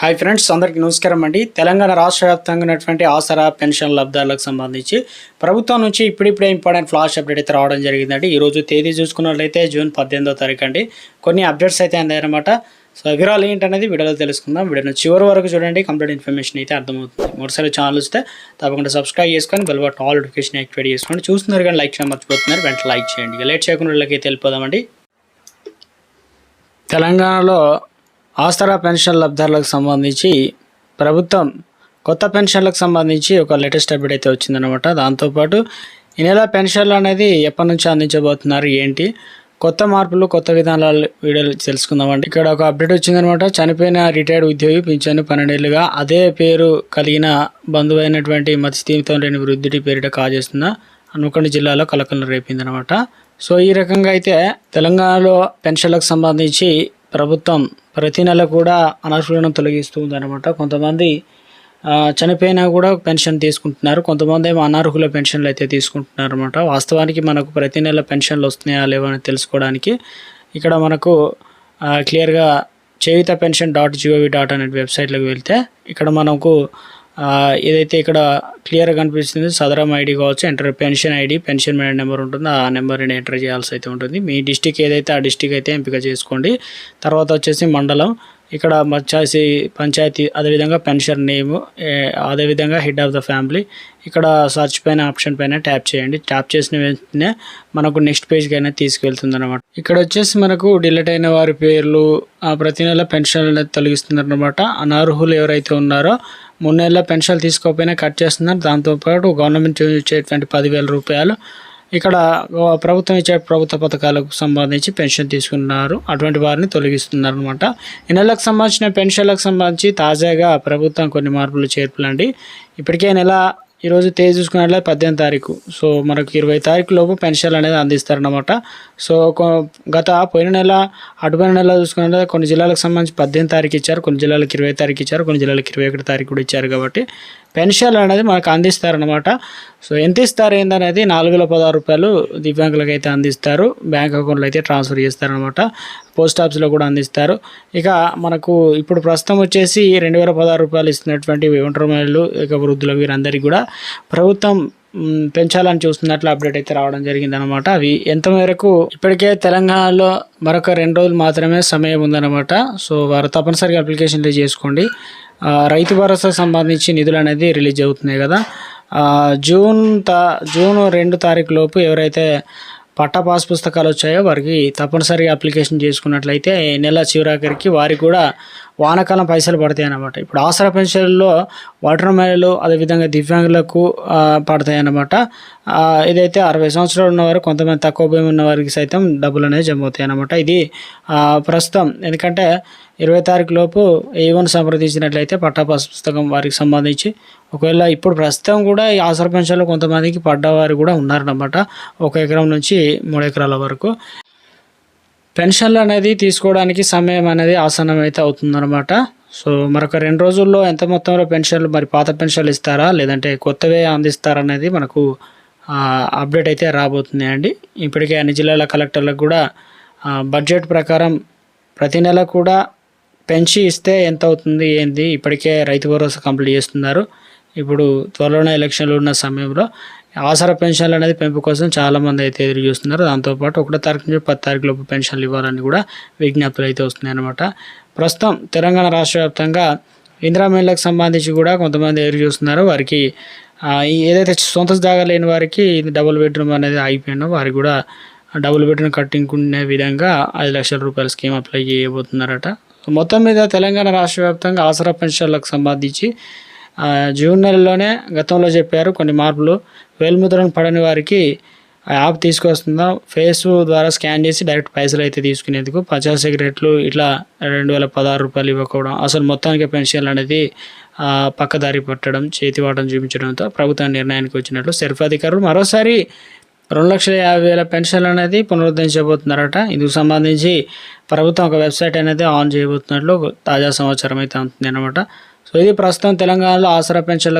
Hi friends అందరికీ నమస్కారం అండి. తెలంగాణ రాష్ట్ర వ్యాప్తంగా ఉన్నటువంటి ఆసరా పెన్షన్ లబ్ధాలకు సంబంధించి ప్రభుత్వం నుంచి ఇప్పుడిప్పుడే ఇంపార్టెంట్ ఫ్లాష్ అప్డేట్ అయితే రావడం జరిగిందండి. ఈరోజు తేదీ చూసుకున్నట్లయితే జూన్ పద్దెనిమిదో తారీఖు అండి. కొన్ని అప్డేట్స్ అయితే అందాయన్నమాట. సో వివరాలు ఏంటనేది వీడియోలో తెలుసుకుందాం. వీడియోను చివరి వరకు చూడండి. కంప్లీట్ ఇన్ఫర్మేషన్ అయితే అర్థమవుతుంది. మరోసారి ఛానల్ వస్తే తప్పకుండా సబ్స్క్రైబ్ చేసుకొని bell button all notification activate చేసుకోండి. చూస్తున్నారు కానీ లైక్ చేయడం మర్చిపోతున్నారు. వెంటనే లైక్ చేయండి. లేట్ చేయకుండా వాళ్ళకి తెలిపోదామండి తెలంగాణలో ఆసరా పెన్షన్ లబ్ధారులకు సంబంధించి ప్రభుత్వం కొత్త పెన్షన్లకు సంబంధించి ఒక లేటెస్ట్ అప్డేట్ అయితే వచ్చిందనమాట దాంతోపాటు ఈ నెల పెన్షన్లు అనేది ఎప్పటి నుంచి అందించబోతున్నారు ఏంటి? కొత్త మార్పులు కొత్త విధానాలు వీడియోలు తెలుసుకుందామండి. ఇక్కడ ఒక అప్డేట్ వచ్చిందనమాట చనిపోయిన రిటైర్డ్ ఉద్యోగి పింఛను పన్నెండేళ్ళుగా అదే పేరు కలిగిన బంధువు అయినటువంటి మత్స్యతీమితం లేని వృద్ధుడి పేరిట కాజేస్తున్న హనుమకొండ జిల్లాలో కలకలం రేపిందనమాట సో ఈ రకంగా అయితే తెలంగాణలో పెన్షన్లకు సంబంధించి ప్రభుత్వం ప్రతి నెల కూడా అనర్హులను తొలగిస్తూ ఉందన్నమాట. కొంతమంది చనిపోయినా కూడా పెన్షన్ తీసుకుంటున్నారు. కొంతమంది ఏమో అనర్హుల పెన్షన్లు అయితే తీసుకుంటున్నారు అనమాట వాస్తవానికి మనకు ప్రతి నెల పెన్షన్లు వస్తున్నాయా లేవో అని తెలుసుకోవడానికి ఇక్కడ మనకు క్లియర్గా Cheyutha pension dot G O V dot అనే వెబ్సైట్లోకి వెళ్తే ఇక్కడ మనకు ఏదైతే ఇక్కడ క్లియర్గా కనిపిస్తుంది సదరం ఐడి కావచ్చు enter pension ID pension madam number ఉంటుంది ఆ నెంబర్ని ఎంటర్ చేయాల్సి అయితే ఉంటుంది. మీ డిస్టిక్ ఏదైతే ఆ డిస్టిక్ అయితే ఎంపిక చేసుకోండి. తర్వాత వచ్చేసి మండలం. ఇక్కడ వచ్చేసి పంచాయతీ అదేవిధంగా పెన్షన్ నేమ్ అదేవిధంగా హెడ్ ఆఫ్ ద ఫ్యామిలీ. ఇక్కడ సర్చ్ పైన ఆప్షన్ పైన ట్యాప్ చేయండి. ట్యాప్ చేసిన వెంటనే మనకు నెక్స్ట్ పేజ్కి అయినా తీసుకెళ్తుంది అనమాట ఇక్కడ వచ్చేసి మనకు డిలీట్ అయిన వారి పేర్లు ప్రతి నెల పెన్షన్ అనేది తొలగిస్తుంది అనమాట అనర్హులు ఎవరైతే ఉన్నారో మూడు నెలల పెన్షన్ తీసుకోకపోయినా కట్ చేస్తున్నారు. దాంతోపాటు గవర్నమెంట్ ఇచ్చేటువంటి పదివేల రూపాయలు ఇక్కడ ప్రభుత్వం ఇచ్చే ప్రభుత్వ పథకాలకు సంబంధించి పెన్షన్ తీసుకున్నారు. అటువంటి వారిని తొలగిస్తున్నారు అనమాట ఈ నెలకు సంబంధించిన పెన్షన్లకు సంబంధించి తాజాగా ప్రభుత్వం కొన్ని మార్పులు చేర్పులండి. ఇప్పటికే నెల ఈరోజు తేదీ చూసుకున్నట్లయితే పద్దెనిమిది తారీఖు. సో మనకు ఇరవై తారీఖు లోపు పెన్షన్ అనేది అందిస్తారన్నమాట. సో గత పోయిన నెల అటుపోయిన నెల చూసుకున్నట్లయితే కొన్ని జిల్లాలకు సంబంధించి పద్దెనిమిది తారీఖు ఇచ్చారు కొన్ని జిల్లాలకు ఇరవై తారీఖు ఇచ్చారు కొన్ని జిల్లాలకు ఇరవై ఒకటి తారీఖు కూడా ఇచ్చారు కాబట్టి పెన్షన్ అనేది మనకు అందిస్తారనమాట సో ఎంత ఇస్తారు ఏందనేది నాలుగు వేల పదహారు రూపాయలు దివ్యాంగులకు అయితే అందిస్తారు. బ్యాంక్ అకౌంట్లో అయితే ట్రాన్స్ఫర్ చేస్తారనమాట పోస్ట్ ఆఫీస్లో కూడా అందిస్తారు. ఇక మనకు ఇప్పుడు ప్రస్తుతం వచ్చేసి రెండు వేల పదహారు రూపాయలు ఇస్తున్నటువంటి ఒంటరి మహిళలు ఇక వృద్ధుల వీరందరికీ కూడా ప్రభుత్వం పెంచాలని చూస్తున్నట్లు అప్డేట్ అయితే రావడం జరిగిందనమాట అవి ఎంత మేరకు ఇప్పటికే తెలంగాణలో మరొక రెండు రోజులు మాత్రమే సమయం ఉందన్నమాట. సో వారు తప్పనిసరిగా అప్లికేషన్లు చేసుకోండి. రైతు భరోసా సంబంధించి నిధులు అనేది రిలీజ్ అవుతున్నాయి కదా. జూన్ తా జూన్ రెండు తారీఖు లోపు ఎవరైతే పట్టా పాస్ పుస్తకాలు వచ్చాయో వారికి తప్పనిసరిగా అప్లికేషన్ చేసుకున్నట్లయితే నెల చివరాఖరికి వారికి కూడా వానాకాలం పైసలు పడతాయి అన్నమాట ఇప్పుడు ఆసరా పెన్షన్లో వాటర్ మహిళలు అదేవిధంగా దివ్యాంగులకు పడతాయి అన్నమాట ఇదైతే అరవై సంవత్సరాలు ఉన్నవారు కొంతమంది తక్కువ భయం ఉన్న వారికి సైతం డబ్బులు అనేవి జమ అవుతాయి అన్నమాట ఇది ప్రస్తుతం ఎందుకంటే ఇరవై తారీఖు లోపు ఏవన్ సంప్రదించినట్లయితే పట్టాపాస్ పుస్తకం వారికి సంబంధించి. ఒకవేళ ఇప్పుడు ప్రస్తుతం కూడా ఈ ఆసరా పెన్షన్లో కొంతమందికి పడ్డవారు కూడా ఉన్నారన్నమాట. ఒక ఎకరం నుంచి మూడు ఎకరాల వరకు. పెన్షన్లు అనేది తీసుకోవడానికి సమయం అనేది ఆసనం అయితే అవుతుందన్నమాట. సో మరొక రెండు రోజుల్లో ఎంత మొత్తంలో పెన్షన్లు మరి పాత పెన్షన్లు ఇస్తారా లేదంటే కొత్తవే అందిస్తారా అనేది మనకు అప్డేట్ అయితే రాబోతుంది అండి. ఇప్పటికే అన్ని జిల్లాల కలెక్టర్లకు కూడా బడ్జెట్ ప్రకారం ప్రతి నెల కూడా పెంచి ఇస్తే ఎంత అవుతుంది ఏంది ఇప్పటికే రైతు భరోసా కంప్లీట్ చేస్తున్నారు. ఇప్పుడు త్వరలోనే ఎలక్షన్లు ఉన్న సమయంలో ఆసరా పెన్షన్లు అనేది పెంపు కోసం చాలామంది అయితే ఎదురు చూస్తున్నారు. దాంతోపాటు ఒకటో తారీఖు నుంచి పది తారీఖు లోపు పెన్షన్లు ఇవ్వాలని కూడా విజ్ఞప్తులు అయితే వస్తున్నాయి అనమాట ప్రస్తుతం తెలంగాణ రాష్ట్ర వ్యాప్తంగా ఇందిరా మహిళలకు సంబంధించి కూడా కొంతమంది ఎదురు చూస్తున్నారు. వారికి ఏదైతే సొంత జాగా లేని వారికి ఇది డబుల్ బెడ్రూమ్ అనేది అయిపోయిందో వారికి కూడా డబుల్ బెడ్రూమ్ కట్టించుకునే విధంగా ఐదు లక్షల రూపాయల స్కీమ్ అప్లై చేయబోతున్నారట. మొత్తం మీద తెలంగాణ రాష్ట్ర వ్యాప్తంగా ఆసరా పెన్షన్లకు సంబంధించి జూన్ నెలలోనే గతంలో చెప్పారు కొన్ని మార్పులు. వేలుముద్రను పడని వారికి ఆ యాప్ తీసుకొస్తుందా? ఫేస్ ద్వారా స్కాన్ చేసి డైరెక్ట్ పైసలు అయితే తీసుకునేందుకు పచాస్ సిగరెట్లు ఇట్లా రెండు వేల పదహారు రూపాయలు ఇవ్వకపోవడం అసలు మొత్తానికి పెన్షన్లు అనేది పక్కదారి పట్టడం చేతివాటం చూపించడంతో ప్రభుత్వం నిర్ణయానికి వచ్చినట్లు సెర్ఫ్ అధికారులు మరోసారి రెండు లక్షల యాభై వేల పెన్షన్లు అనేది పునరుద్ధరించబోతున్నారట. ఇందుకు సంబంధించి ప్రభుత్వం ఒక వెబ్సైట్ అనేది ఆన్ చేయబోతున్నట్లు తాజా సమాచారం అయితే అందుతుంది అనమాట సో ఇది ప్రస్తుతం తెలంగాణలో ఆసరా పెన్షన్ల